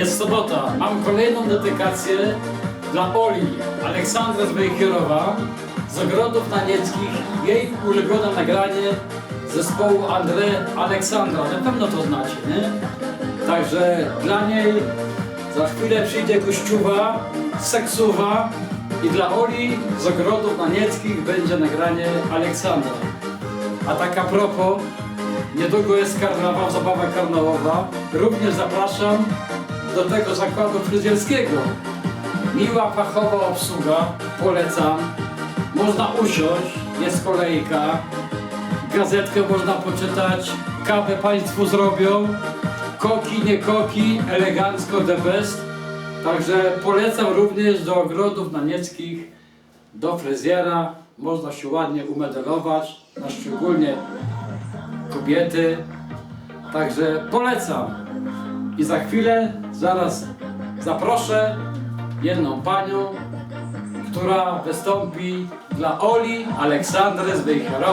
Jest sobota. Mam kolejną dedykację dla Oli, Aleksandra z z Ogrodów Nanieckich. Jej ulubione nagranie zespołu André Aleksandra. Na pewno to znacie, nie? Także dla niej za chwilę przyjdzie gościuwa, seksuwa i dla Oli z Ogrodów Nanieckich będzie nagranie Aleksandra. A tak a propos, niedługo jest karnawał, zabawa karnałowa. Również zapraszam do tego zakładu fryzjerskiego. Miła, fachowa obsługa, polecam. Można usiąść, jest kolejka. Gazetkę można poczytać, kawę Państwu zrobią. Koki, nie koki, elegancko the best. Także polecam również do ogrodów nanieckich, do fryzjera. Można się ładnie umodelować, na szczególnie kobiety. Także polecam. I za chwilę zaraz zaproszę jedną panią, która wystąpi dla Oli Aleksandry z Wejherowa.